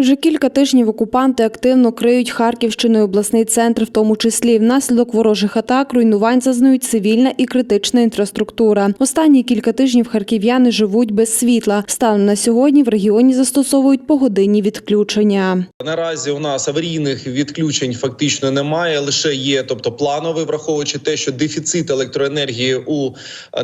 Вже кілька тижнів окупанти активно криють Харківщину і обласний центр, в тому числі внаслідок ворожих атак руйнувань зазнають цивільна і критична інфраструктура. Останні кілька тижнів харків'яни живуть без світла. Станом на сьогодні в регіоні застосовують погодинні відключення. Наразі у нас аварійних відключень фактично немає. Лише є, тобто плановий, враховуючи те, що дефіцит електроенергії у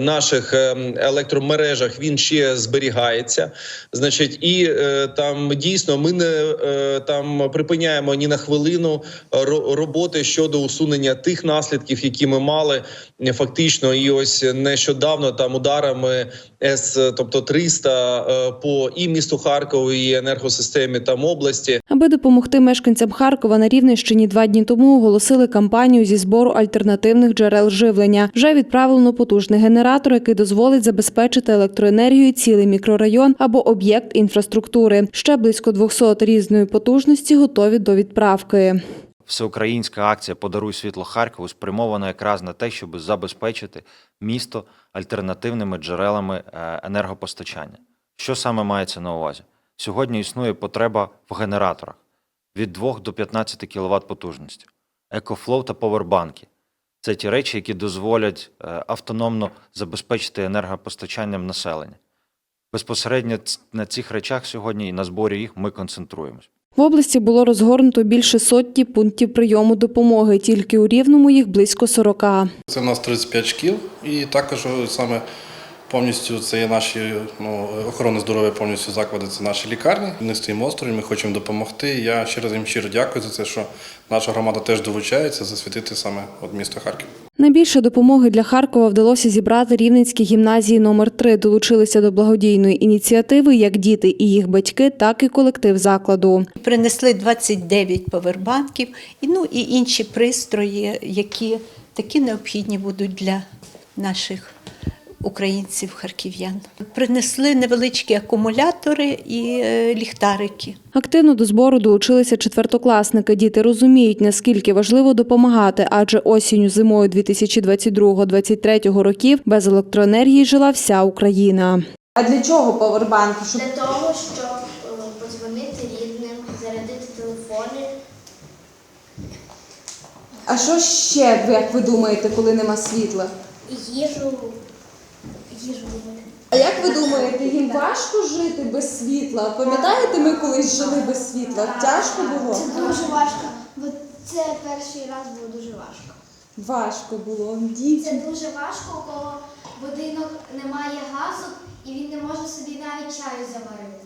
наших ем, електромережах він ще зберігається. Значить, і е, там дійсно ми не е, там припиняємо ні на хвилину ро- роботи щодо усунення тих наслідків, які ми мали е, фактично, і ось нещодавно там ударами С, тобто 300 е, по і місту Харкову, і енергосистемі там області. Аби допомогти мешканцям Харкова на Рівненщині два дні тому оголосили кампанію зі збору альтернативних джерел живлення. Вже відправлено потужний генератор, який дозволить забезпечити електроенергією цілий мікрорайон або об'єкт інфраструктури. Ще близько 200 різної потужності готові до відправки. Всеукраїнська акція Подаруй світло Харкову спрямована якраз на те, щоб забезпечити місто альтернативними джерелами е, енергопостачання. Що саме мається на увазі? Сьогодні існує потреба в генераторах від 2 до 15 кВт потужності, екофлоу та повербанки. Це ті речі, які дозволять е, автономно забезпечити енергопостачанням населення. Безпосередньо на цих речах сьогодні і на зборі їх ми концентруємось. В області було розгорнуто більше сотні пунктів прийому допомоги. Тільки у Рівному їх близько 40. Це в нас 35 шкіл, і також саме повністю це є наші ну, охорони здоров'я, повністю заклади, це наші лікарні. Ми стоїмо осторонь, ми хочемо допомогти. Я ще раз їм щиро дякую за це, що наша громада теж долучається засвітити саме от місто Харків. Найбільше допомоги для Харкова вдалося зібрати рівненській гімназії номер 3 Долучилися до благодійної ініціативи як діти і їх батьки, так і колектив закладу. Принесли 29 повербанків і, ну, і інші пристрої, які такі необхідні будуть для наших українців, харків'ян. Принесли невеличкі акумулятори і е, ліхтарики. Активно до збору долучилися четвертокласники. Діти розуміють, наскільки важливо допомагати, адже осінню зимою 2022-2023 років без електроенергії жила вся Україна. А для чого повербанки? Щоб Для того, щоб е, подзвонити рідним, зарядити телефони. а що ще, як ви думаєте, коли нема світла? Їжу. Їжу робити. А як ви думаєте, їм важко жити без світла? Пам'ятаєте, ми колись жили без світла? Тяжко було? Це дуже важко, бо це перший раз було дуже важко. Важко було. Це дуже важко, коли будинок будинок немає газу і він не може собі навіть чаю заварити.